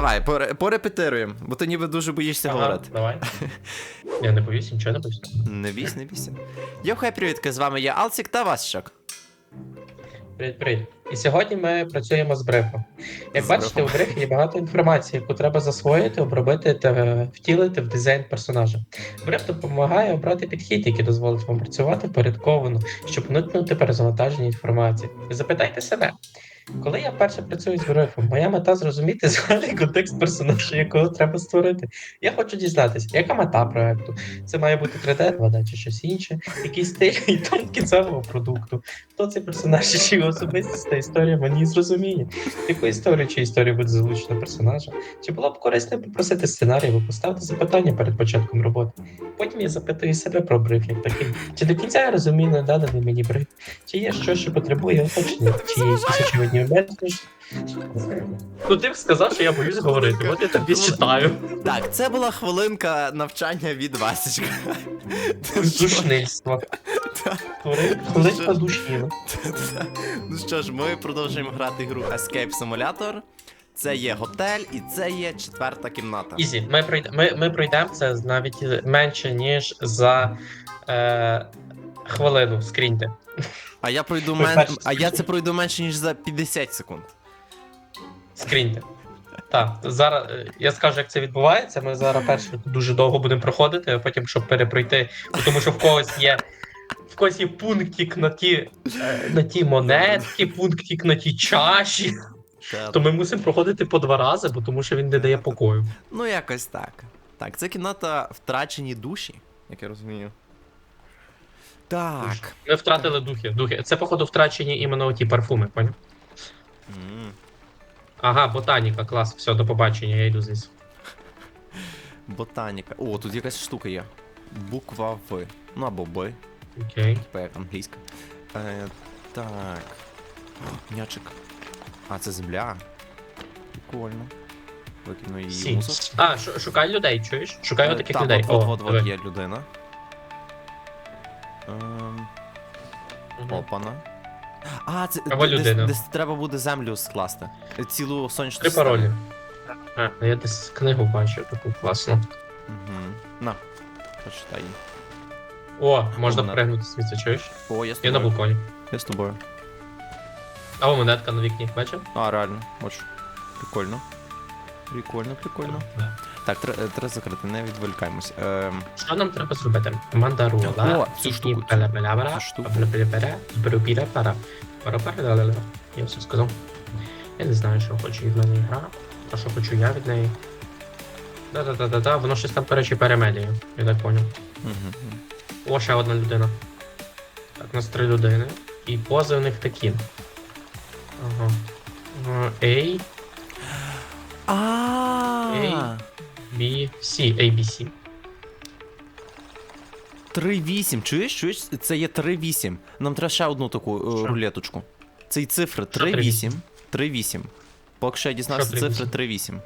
Давай, поре- порепетируємо, бо ти ніби дуже боїшся Ага, говорити. Давай. Я не боюсь, нічого не боюсь. Не бійся, не бійся. Йо, хай привітки, з вами я Алцік та Васчак. Привіт, привіт. І сьогодні ми працюємо з брифом. Як З бачите, у брифом. брифі є багато інформації, яку треба засвоїти, обробити та втілити в дизайн персонажа. Бриф допомагає обрати підхід, який дозволить вам працювати впорядковано, щоб уникнути перезавантаження інформації. Запитайте себе, коли я вперше працюю з брифом, моя мета зрозуміти загальний контекст персонажа, якого треба створити. Я хочу дізнатися, яка мета проекту. Це має бути 3D, 2D чи щось інше, який стиль і тон кінцевого продукту. Хто цей персонаж чи його особистість та історія мені зрозуміє. Яку історію чи історію буде залучено персонажа? Чи було б корисно попросити сценарій або поставити запитання перед початком роботи? Потім я запитую себе про бриф як такий. Чи до кінця я розумію наданий мені бриф? Чи є щось, що потребує уточнення? Чи є якісь очевидні Ну ти б сказав, що я боюсь говорити, от я тобі читаю. Так, це була хвилинка навчання від Васічка. Душнильство. Хвилинка душніла. Ну що ж, ми продовжуємо грати гру Escape Simulator. Це є готель і це є четверта кімната. Ізі, ми пройдемо ми, ми пройдемо це навіть менше, ніж за е, хвилину. Скріньте. А я пройду Ми мен... А я це пройду менше, ніж за 50 секунд. Скріньте. Так, зараз е, я скажу, як це відбувається. Ми зараз перше дуже довго будемо проходити, а потім, щоб перепройти, бо тому що в когось є. В когось є пунктик на ті, е, на ті монетки, пунктик на ті чаші. Та- То ми мусимо проходити по два рази, бо тому що він не дає покою. Ну, якось так. Так, це кімната втрачені душі, як я розумію. Так. Ми втратили духи. духи. Це, походу, втрачені іменно ті парфуми, поняв? М, Ага, ботаніка, клас, все, до побачення, я йду звідси. Ботаніка. О, тут якась штука є. Буква В. Ну або Б, Окей. типа як англійська. Е, так. О, М'ячик. А, це земля. Прикольно. Викину її в Сі. мусор. А, шу- шукай людей, чуєш? Шукай Е, отаких там, людей. От, О, от, от, диви. є людина. Ем, Мгм. опана. А, це Або десь, людина. десь треба буде землю скласти. Цілу сонячну Три паролі. А, я десь книгу бачив таку класну. Угу. На, прочитай. її. О, можна Вона- пригнути звідси, чуєш? О, я з Я на тобою. балконі. Я з тобою. А о, монетка на вікні, бачив? А, реально, бачу. Прикольно. Прикольно, прикольно. Да. Так, тре- треба закрити, не відволікаємось. Ем, Що нам треба зробити? Мандарула. О, цю штуку, цю- цю штуку. Я все сказав. Я не знаю, що хоче від мене гра, а що хочу я від неї. Да-да-да-да-да, воно щось там, коротше, перемелює, я так поняв. мгм. О, ще одна людина. Так, у нас три людини. І пози у них такі. Ага. Е, A, А, Ей. B, C, A, B, C. 3-8, чуєш, чуєш? Це є 3-8. Нам треба ще одну таку е, Що? рулеточку. Це і цифри Що 3-8. 3-8. Поки що я дізнався Що цифри 3-8? 3-8.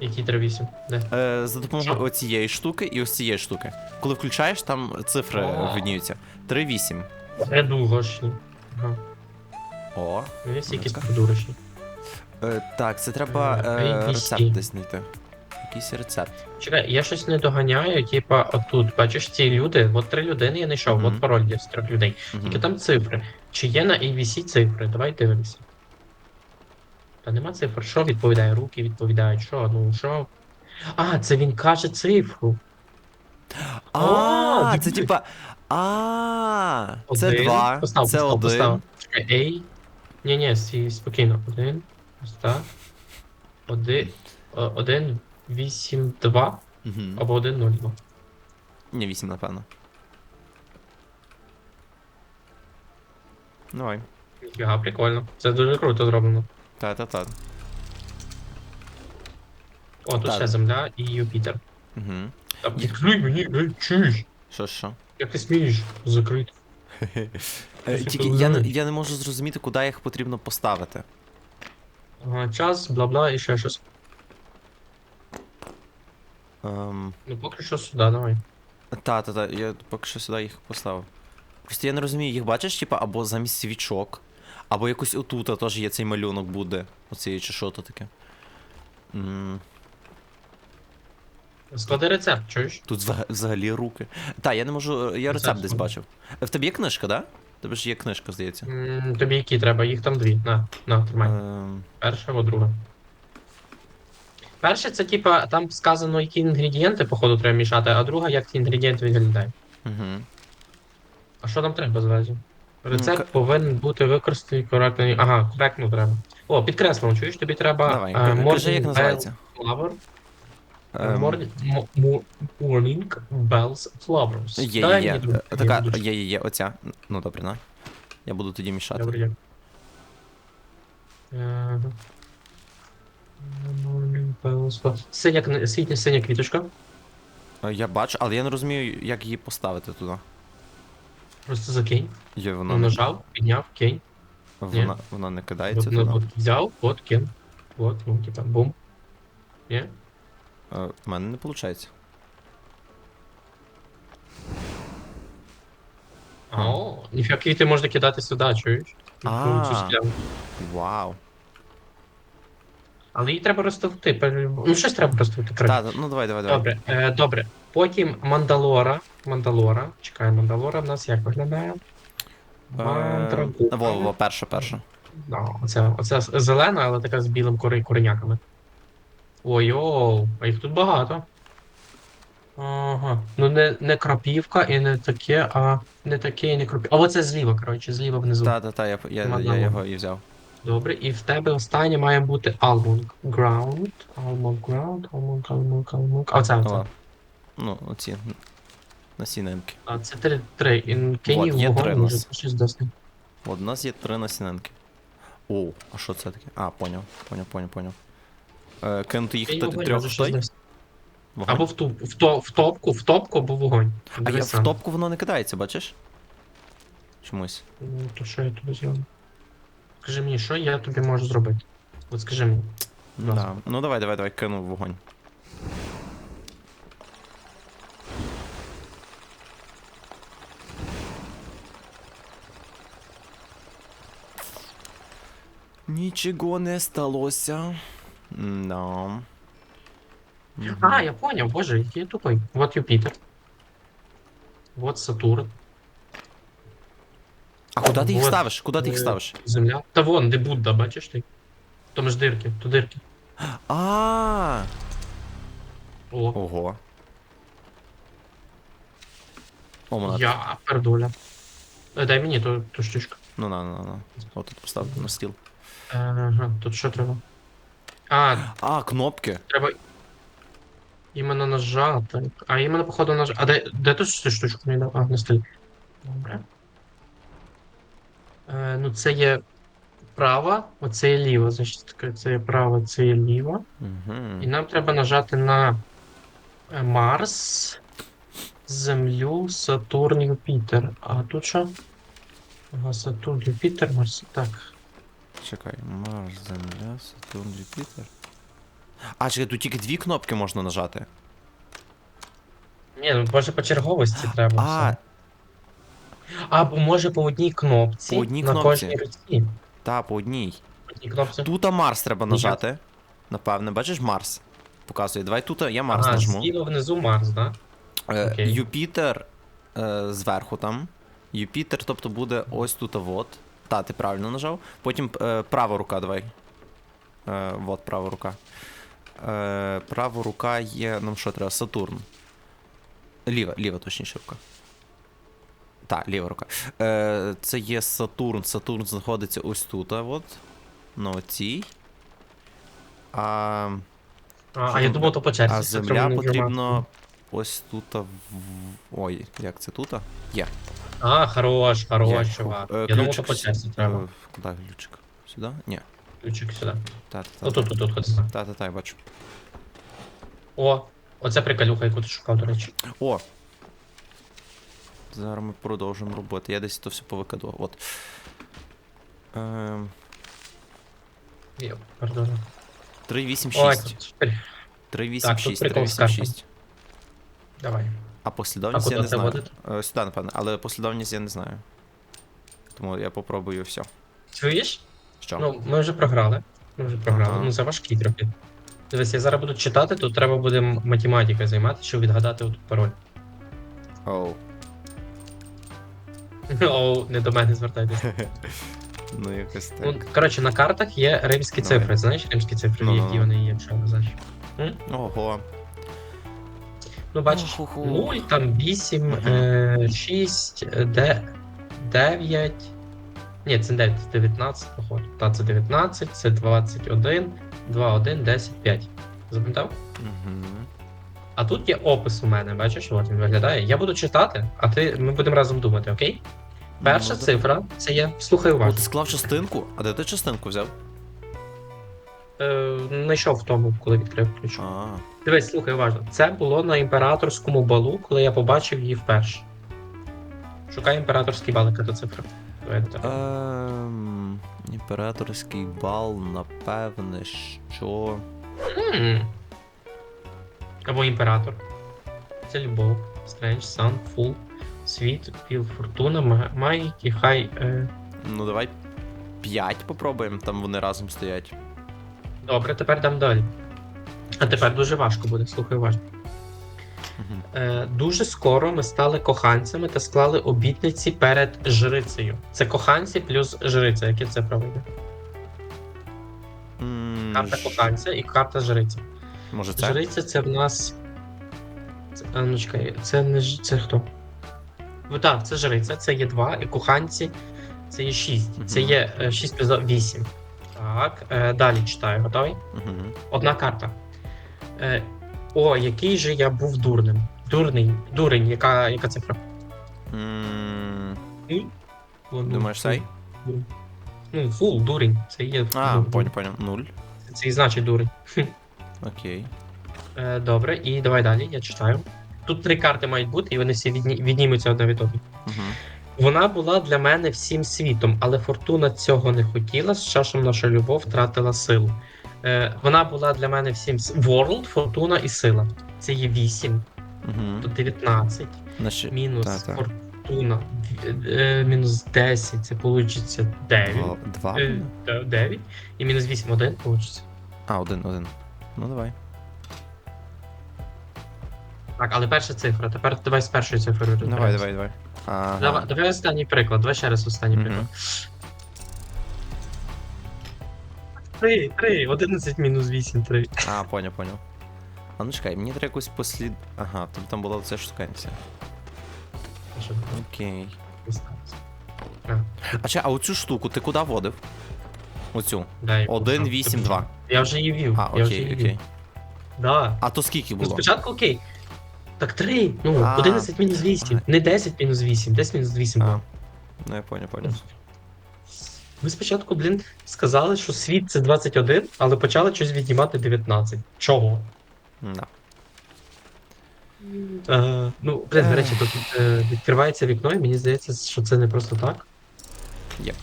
Які 3, 8? Де? Е, за допомогою Що? оцієї штуки і ось цієї штуки. Коли включаєш, там цифри О. видніються. 3-8. Це дурочні. Ага. О. Вони всі якісь придурочні. Е, так, це треба Е, е, ABC. рецепт десь знайти. Якийсь рецепт. Чекай, я щось не доганяю, типа, отут, бачиш, ці люди, от три людини я знайшов, Мгм. от пароль є з трьох людей. Мгм. Тільки там цифри. Чи є на ABC цифри? Давай дивимося. Та нема цифр. Що відповідає? Руки відповідають. Що? Ну що? А, це він каже цифру. А, це типа. А, це два, це один. ей. Ні, ні, спокійно. Один. Ось так. Один. Один, вісім, два. Мгм. Або один, нуль, два. Ні, вісім, напевно. Давай. Ніфіга, прикольно. Це дуже круто зроблено. Та-та-та. О, тут Так. ще Земля і Юпітер. Угу. Та відкрий мені, чуєш? Що, що? Як ти смієш закрити? Е, Тільки я, не- коли- я не можу зрозуміти, куди їх потрібно поставити. Ага, час, бла-бла і ще щось. Ем, Ну поки що сюди, давай. та, та, та, я поки що сюди їх поставив. Просто я не розумію, їх бачиш, типа, або замість свічок, або якось отут теж є цей малюнок буде. Оцей чи що то таке. М, Склади рецепт, чуєш? Тут взага- взагалі руки. Та, я не можу. Я рецепт десь бачив. Е, В тебе є книжка, да? В Тебе ж є книжка, здається. М, Тобі які треба? Їх там дві. На, на, тримай. Ем, Перша або друга. Перше, це типа, там сказано, які інгредієнти, походу, треба мішати, а друга, як ці інгредієнти виглядають. Угу. А що нам треба зразу? Рецепт Ну, ка- повинен бути використаний коректно. Ага, коректно треба. О, підкреслимо, чуєш, тобі треба Давай, е, ка- кажи, як Morning називається. Flower. Е, Ем, Morning, Mo- Mo- Morning Bells Flowers. Є, Дай є, є. Е, Така, є, є, є, оця. Ну добре, на. Я буду тоді мішати. Добре, дякую. Ага. Bells Flowers. Синя, квіточка. Е, Я бачу, але я не розумію, як її поставити туди. Просто закинь. Є, вона, Ну, нажав, підняв, кинь. вона, вона не кидається От, ну, туди. от взяв, от кин. От, ну, типа, бум. Ні? Е, В мене не виходить. О, ніфіга квіти можна кидати сюди, чуєш? А. Склянку. Вау. Але її треба розтовти. Ну, щось треба розтовти. коротше. Та, ну давай, давай, давай. Добре, е, добре. Потім Мандалора. Мандалора. Чекай, Мандалора в нас як виглядає? Е, Мандрагука. Во, во, перша, перша. Да, оце, оце зелена, але така з білим кори, кореняками. Ой-оу, а їх тут багато. Ага. Ну не, не крапівка і не таке, а не таке і не крапівка. А оце зліва, коротше, зліва внизу. Та, та, та, я, я, я, його і взяв. Добре, і в тебе останнє має бути Almond Ground. Almond Ground, Almond, Almond, Almond. А оце, оце. О, ну, оці насінинки. А це три, три. І Вот, є три може нас. щось дасть. От у нас є три насінинки. О, а що це таке? А, поняв, поняв, поняв, поняв. Е, кинути їх вогонь, трьох може щось той? дасть. Вогонь? Або в, ту, в, то, в топку, в топку, або вогонь. А я Дивись в сам. топку воно не кидається, бачиш? Чомусь. Ну, то що я тобі зроблю? Скажи мені, що я тобі можу зробити? От скажи мені. Да. Ну давай, давай, давай, кину в вогонь. Нічого не сталося. Да. А, я понял, боже, який я тупий. Вот Юпітер. Вот Сатурн. Куди ти їх ставиш? Куди ти їх е, ставиш? Земля. Та вон, де Будда, бачиш ти? Там ж дирки, то дирки. А. О, Ого. О, вона. я пердуля. Е, Дай мені ту, ту штучку. Ну на, на, на. От тут поставити на стіл. Ага, тут що треба? А, А, кнопки. треба іменно нажати. А іменно, походу, нажати. А де, де цю штучку мені дав? А, на столі. Добре. Е, ну, це є права, оце є ліва. Значить, таке, це є право, це є ліва. Угу. І нам треба нажати на е, Марс, Землю, Сатурн, Юпітер. А тут що? Ага, Сатурн, Юпітер, Марс. Так. Чекай, Марс, Земля, Сатурн, Юпітер. А, чекай, тут тільки дві кнопки можна нажати. Ні, ну може по черговості треба. А, все. Або може по одній кнопці По одній на кнопці. кожній руці. та, по одній. По одній кнопці. Тут Марс треба Ні. нажати. Напевне, бачиш Марс? Показує. Давай тут я Марс ага, нажму. зліва внизу Марс, да? Е, окей. Юпітер е, зверху там. Юпітер, тобто буде ось тут вот. Та, ти правильно нажав. Потім е, права рука, давай. Е, вот права рука. Е, права рука є. Нам що треба? Сатурн. Ліва, ліва, точніше рука. Так, ліва рука. Е, це є Сатурн. Сатурн знаходиться ось тут, а от. На оцій. А, А, а я думав, то по черзі. а земля потрібно ось тут. В... Ой, як це тут? Є. А, хорош, Є. хорош, чувак. Е, я думав, то по черзі треба. е, Куди ключик? Сюди? Ні. Ключик сюди. Та, та, та. Отут, тут, тут, тут. Та, та, та, я бачу. О, оце приколюха, яку ти шукав, до речі. О! Зараз ми продовжимо роботи. Я десь то все повикидував. От. Ем, Є, пардон. Ой, 386. тут чотири. 386, прикол з 386. Давай. А послідовність А я не знаю. водити? Е, Сюди, напевно, але послідовність я не знаю. Тому я попробую все. Чуєш? Що? Ну, ми вже програли. Ми вже програли. Ага. Ну, це важкий трохи. Дивись, я зараз буду читати, тут треба буде м- математикою займатися, щоб відгадати от пароль. Оу. Оу, не до мене звертайтеся. Ну, якось Ну, так. коротше, на картах є римські Давай. цифри. Знаєш римські цифри, Ну-ну-ну. які вони є, якщо не знаєш. Ого. Ну, бачиш, Ху-ху. 0, там 8, Мгм. е, 6, е, де- 9. Ні, це 9, це 19, походу. Та, це 19, це 21, 2, 1, 10, 5. Запам'ятав? Угу. А тут є опис у мене, бачиш, от він виглядає. Я буду читати, а ти ми будемо разом думати, окей? Перша Ну, цифра це є. Слухай О, уважно. ти склав частинку? А де ти частинку взяв? Е, знайшов в тому, коли відкрив ключ. А. Дивись, слухай уважно. Це було на імператорському балу, коли я побачив її вперше. Шукай імператорський бал, яка то цифра. Давай. Ем, імператорський бал, напевне, що. М. Або імператор. Це любов. Стрендж, сан, фул, світ, піл, фортуна, ма- і хай. Е... Ну давай 5 попробуємо, там вони разом стоять. Добре, тепер дам далі. А тепер дуже важко буде, слухай уважно. Е, дуже скоро ми стали коханцями та склали обітниці перед жрицею. Це коханці плюс жриця, яке це правильно? М, Карта коханця і карта жриця. Може це? Жриця це в нас. Це, а, ну чекай, це не ж. Це хто? Ну так, це жриця, це є 2, і коханці це є 6. Це Мгм. є 6 плюс 8. Так, е, далі читаю, готовий? Угу. Одна карта. Е, о, який же я був дурним. Дурний, дурень, яка, яка цифра? Ну, Думаєш, цей? Ну, фул, дурень. Це є. А, понял, понял. Нуль. Це і значить дурень. Окей. Е, добре, і давай далі, я читаю. Тут три карти мають бути, і вони всі відні... віднімуться одна від одної. Угу. Вона була для мене всім світом, але фортуна цього не хотіла. З часом наша любов втратила силу. Е, вона була для мене всім World, фортуна і сила. Це є 8, Угу. 19, Значить, мінус та-та. фортуна, е, е, мінус 10, це получиться 9. Два, два? Е, та- 9. І мінус 8, 1 получиться. А, один, один. Ну давай. Так, але перша цифра. Тепер давай з першою цифрою Давай, розберемося. давай, давай. Ага. Давай, давай останній приклад, давай ще раз останній Мгм. приклад. 3, 3, 11 мінус 8, 3. А, понял, понял. А ну чекай, мені треба якусь послід. Ага, тобі там була ця штуканця. Окей. А чи, а оцю штуку ти куди водив? Оцю. Дай, 1, 8, 2. Я вже її вів. А, я вже її окей, вів. Да. А то скільки Ну, було? спочатку окей. Так 3, ну, А. 11 мінус 8. Не 10 мінус 8, 10 мінус 8 А. було. Ну я понял, понял. Ви спочатку, блін, сказали, що світ це 21, але почали щось віднімати 19. Чого? Да. Е, ну, блін, до речі, тут е, відкривається вікно, і мені здається, що це не просто так. Єп.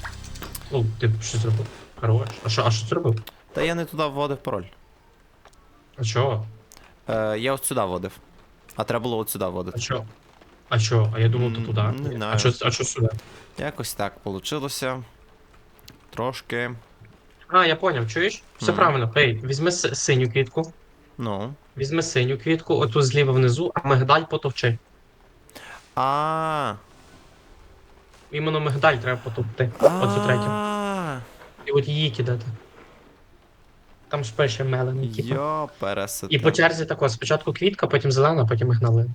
Ну, ти що зробив? Хорош. А що, а що зробив? Та я не туди вводив пароль. А чого? Е, я от сюди вводив. А треба було от сюди А вводити. чого? А що? А я думав, то М, туди. не знаю. А що, а що сюди? Якось так получилося. Трошки. А, я поняв, чуєш? Все Мгм. правильно. Ей, візьми с- синю квітку, Ну. візьми синю квітку, оту зліва внизу, а мигдаль потовчи. А. Іменно мигдаль треба потовти. Оцю третю. От її кидати. Там ж пише мелений, типу. Йо, пересете. І по черзі тако, спочатку квітка, потім зелена, потім мигдалин.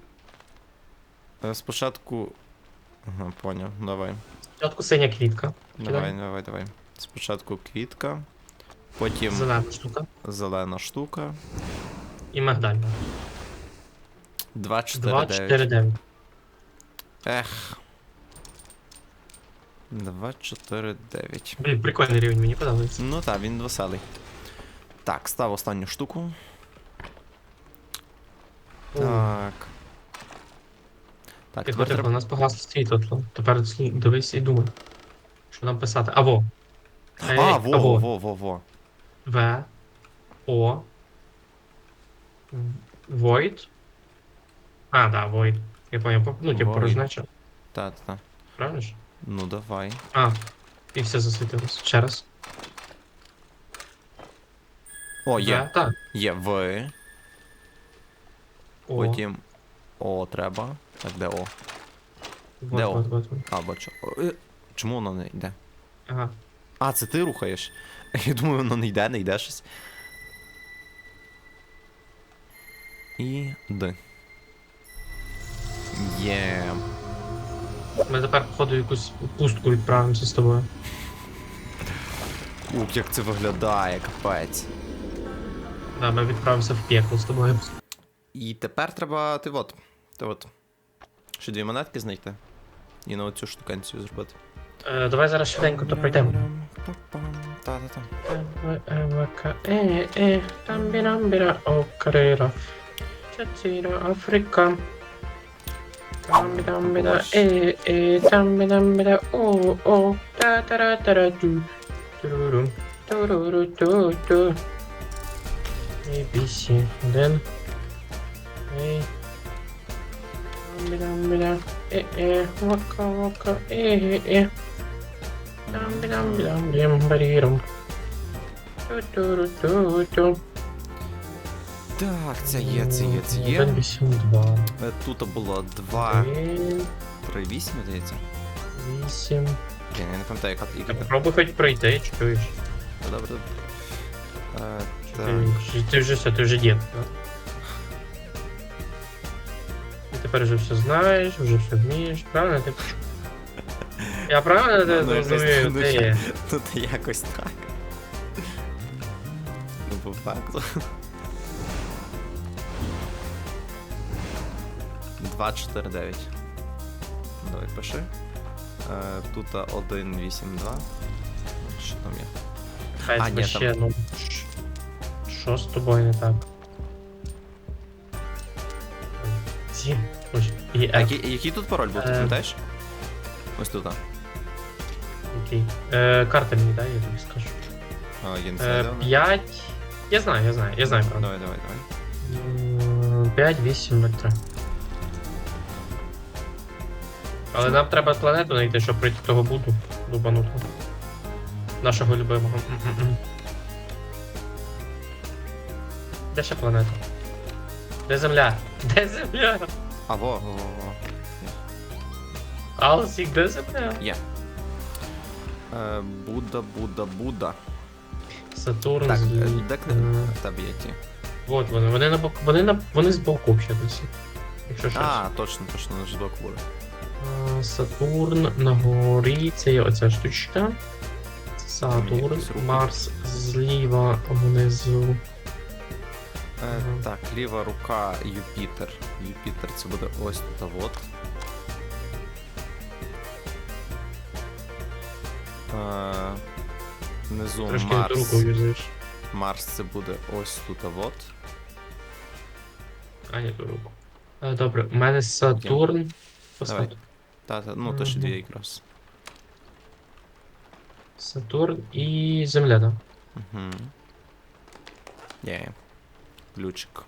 Е, Спочатку. Ага, поняв. Давай. Спочатку синя квітка, Давай, Кидай. давай, давай. Спочатку квітка, потім зелена штука зелена штука. і мигдаль. 2, 4, 2, 9. 4, 9. Ех. 2, 4, 9. Блін, прикольний рівень, мені подобається. Ну так, він веселий. Так, став останню штуку. Так. Так, тепер тихо, у нас погасло світло. Тепер слу- дивись і думай. Що нам писати? Ей, А, во, або. во, во, во. В. О. Void. А, да, Void. Я понял. Ну, типу, Void. порожнеча. Та, та, та. Правильно ж? Ну давай. А, і все засвітилось. Ще раз. О, є. Да, так. Є В. О, Потім О треба. Так, де О? вот, де О? вот, вот, вот. А, бачу. Е, Чому воно не йде? Ага. А, це ти рухаєш? Я думаю, воно не йде, не йде щось. І Д. Є. Ми тепер, походу, якусь пустку відправимося з тобою. Ух, як це виглядає, капець. Да, ми відправимося в пекло з тобою. І тепер треба. Ти от. Ти от. Ще дві монетки знайти. І на оцю штуканцію зробити. Е, давай зараз швиденько то пройдемо. Та-та-та. Евака, е, е, тамбірамбіра, окрила. Чатіра, Африка. Тамбірамбіра, е, е, тамбірамбіра, о, о, та-та-ра-та-ра-ту. Туруру, туруру, ту-ту. ABC, один. Ей. Тамбірамбіра, е, е, вака, вака, е, е, е. Там-бідам-бідам-бім-барірум. Ту-ту-ру-ту-ту. Так, це є, це є, це є. Один, вісім, два. Е, Тут було 2, Один, 3, 8, здається. вісім. Блін, я не пам'ятаю, яка яка. Попробуй хоч пройти, чуєш? Добре, добре. Е, Ти, Так. ти вже все, ти вже дід, так? Ти тепер вже все знаєш, вже все вмієш, правильно? Ти... Я правильно Ну, ну, розумію, ну, ти є? Тут якось так. Ну, по факту. 2, 4, 9. Давай пиши. Е, Тут 1, 8, 2. Що там є? Хай А, ні, ще, ну. Що з тобою не так? Ці, ось, і А F, який, який тут пароль був, ти Е. пам'ятаєш? Ось тут. а. який. Е, карта мені, дай, я тобі скажу. А, я не знаю, Е, вона. 5. Я знаю, я знаю, я знаю, правда. Давай, давай, давай. 5, 8, 0, 3. Але нам треба планету знайти, щоб пройти того буду дубанутого. Нашого любимого. Де ще планета? Де земля? Де земля? А, во, во, во, во. Алсік, де земля? Є. Е, Будда, Будда, Будда. Сатурн Так, з... е, де книга? Е, В тебе є ті. От вони, вони на бок, вони на вони з боку взагалі. Якщо щось. А, точно, точно, на ждок буде. А, Сатурн на горі, це є оця штучка. Сатурн. Марс зліва внизу. Е, Так, ліва рука Юпітер. Юпітер це буде ось тут от. Е, Внизу Трошки ту руку Марс. Марс це буде ось тут от. А, ні, ту руку. А, добре, у мене Сатурн. Давай. Та, та, ну то ще дві якраз. Сатурн і Земля, да? Угу. Є. Ключик.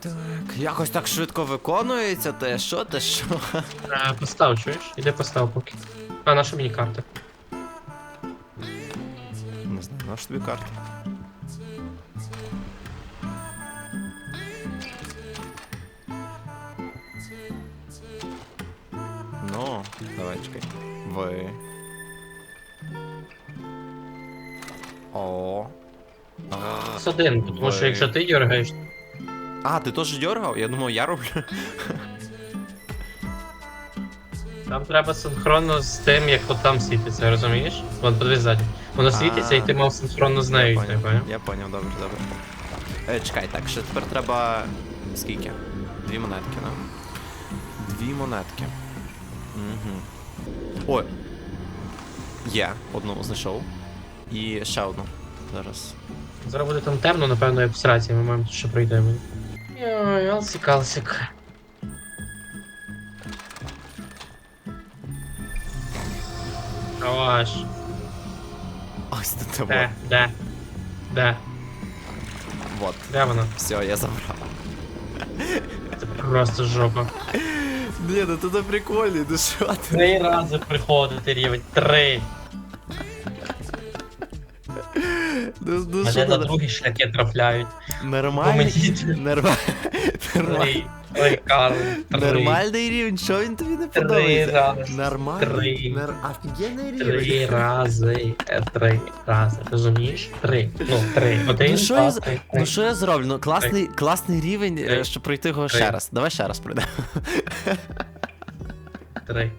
Так, якось так швидко виконується, те що, те що. А, постав, чуєш? Іди постав поки. А, наша мені карта. Не знаю, наш тобі карта. Давай чекай. Ви. О. А, З один, тому що Ви. якщо ти дергаєш, а, ти теж дергав? Я думав, я роблю. там треба синхронно з тим, як от там світиться, розумієш? Вон, подивись ззаді. Воно світиться, і ти мав синхронно з нею Я йти, поняв? я поняв, добре, добре. Е, чекай, так, ще тепер треба. Скільки? Дві монетки, да? Дві монетки. Угу. Ой. Є, одну знайшов. І ще одну. Зараз. Зараз буде там темно, напевно, як в сраці, ми маємо тут ще пройти. Йой, алсик, алсик. Калаш. Ось тут Де, вот. де, де, Вот. де вона? Все, я забрав. Це просто жопа. Ні, ну тут прикольний, ну що ти? Три рази приходити рівень. Три. Ну, ну, що Мене на ти- другий шляхи трапляють. Нормальні, Помогіть. Нормальний рівень, що він тобі не Три подобається? рази. Нормальний. Три. Нар... Офігенний Три рази. Е, Три рази. Розумієш? Три. Ну, три. Один, Ну що два, я з- три. Ну що я зроблю? Ну класний, класний рівень, е, Три. щоб пройти його Три. ще раз. Давай ще раз пройдемо. Три.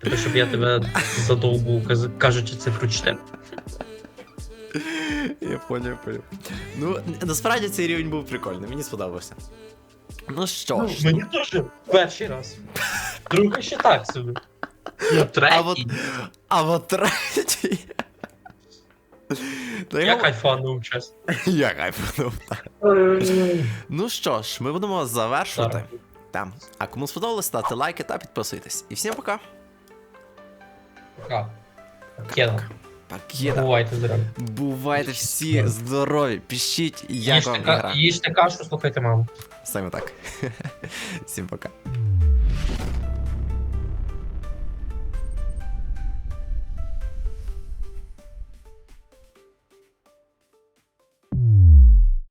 Тобто, щоб я тебе задовбу, кажучи цифру 4. Я поняв, поняв. Ну, насправді цей рівень був прикольний, мені сподобався. Ну що ж, Мені теж перший раз. Другий ще так собі. Ну, третій. а от, а от третій. Та Я його- кайфанув, чесно. Я кайфанув, так. Ну що ж, ми будемо завершувати. Там. А кому сподобалось, ставте лайки та підписуйтесь. І всім пока. Пока. Покеда. Пакета. Бувайте здорові. Бувайте всі здорові. Пишіть, як вам Їжте, ка- гра. їжте кашу, слухайте маму. Саме так. Всім пока.